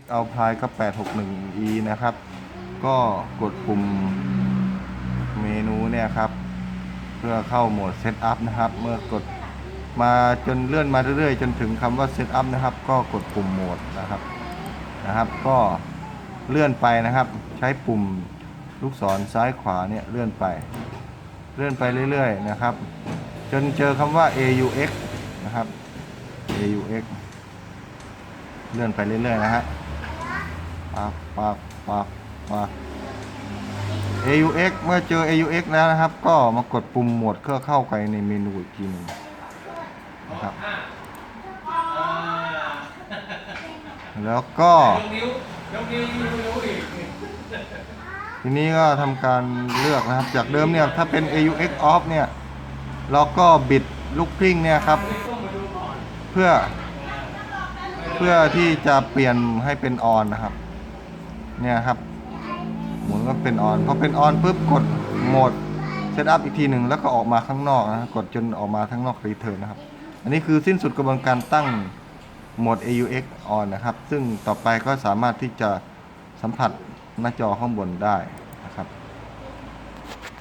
X a l p i n e ก็ 861e นะครับ ก็กดปุ่มเมนูเนี่ยครับ เพื่อเข้าโหมด Setup นะครับ เมื่อกดมาจนเลื่อนมาเรื่อยๆ จนถึงคำว่า Setup นะครับ ก็กดปุ่มโหมดนะครับนะครับ ก็เลื่อนไปนะครับ ใช้ปุ่มลูกศรซ้ายขวาเนี่ยเลื่อนไป เลื่อนไปเรื่อยๆนะครับ จนเจอคำว่า AUX นะครับ AUX เลื่อนไปเรื่อยๆนะฮะ ปักปักปักปัก AUX เมื่อเจอ AUX แล้วนะครับ ก็มากดปุ่มหมวดเพื่อเข้าไปในเมนูอีกทีหนึงนะครับแล้วก็ทีนี้ก็ทำการเลือกนะครับ จากเดิมเนี่ยถ้าเป็น AUX off เนี่ยเราก็บิดลูกกลิ้งเนี่ยครับ เพื่อ เพื่อที่จะเปลี่ยนให้เป็นออนนะครับ เนี่ยครับ หมุนก็เป็นออนพอเป็นออนปุ๊บกดโหมดเซตอัพอีกทีหนึ่งแล้วก็ออกมาข้างนอกนะกดจนออกมาข้างนอกรีเทิร์นนะครับ อันนี้คือสิ้นสุดกระบวนการตั้งโหมด AUX on นะครับ ซึ่งต่อไปก็สามารถที่จะสัมผัสหน้าจอข้างบนได้